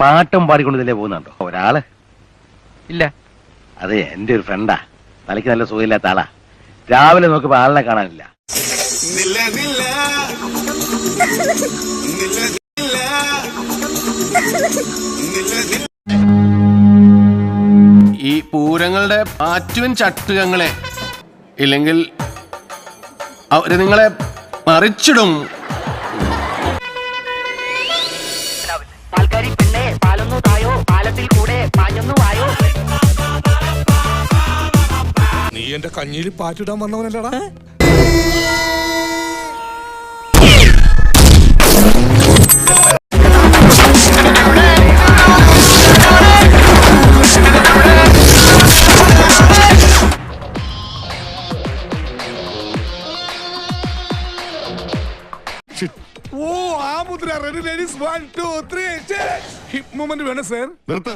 പാട്ടും പാടിക്കൊണ്ടതിലേ പോകുന്നുണ്ടോ? ഒരാൾ? ഇല്ല. അതെ എന്റെ ഒരു ഫ്രണ്ടാ തലയ്ക്ക് നല്ല സുഖമില്ലാത്ത ആളാ. രാവിലെ നോക്കുമ്പോ ആളിനെ കാണാനില്ല. നില്ല നില്ല. നില്ല നില്ല. നില്ല നില്ല. ഈ പൂരങ്ങളുടെ ആറ്റുവൻ ചട്ടുകങ്ങളെ ഇല്ലെങ്കിൽ അവർ നിങ്ങളെ മറിച്ചിടും. പെണ്ണെ എന്റെ കഞ്ഞിയിൽ പാറ്റിടാൻ വന്നവനല്ലടാ. ഓ ആ മുദ്ര. Ready ladies one two three hip movement വേണം സാർ നിർത്ത്.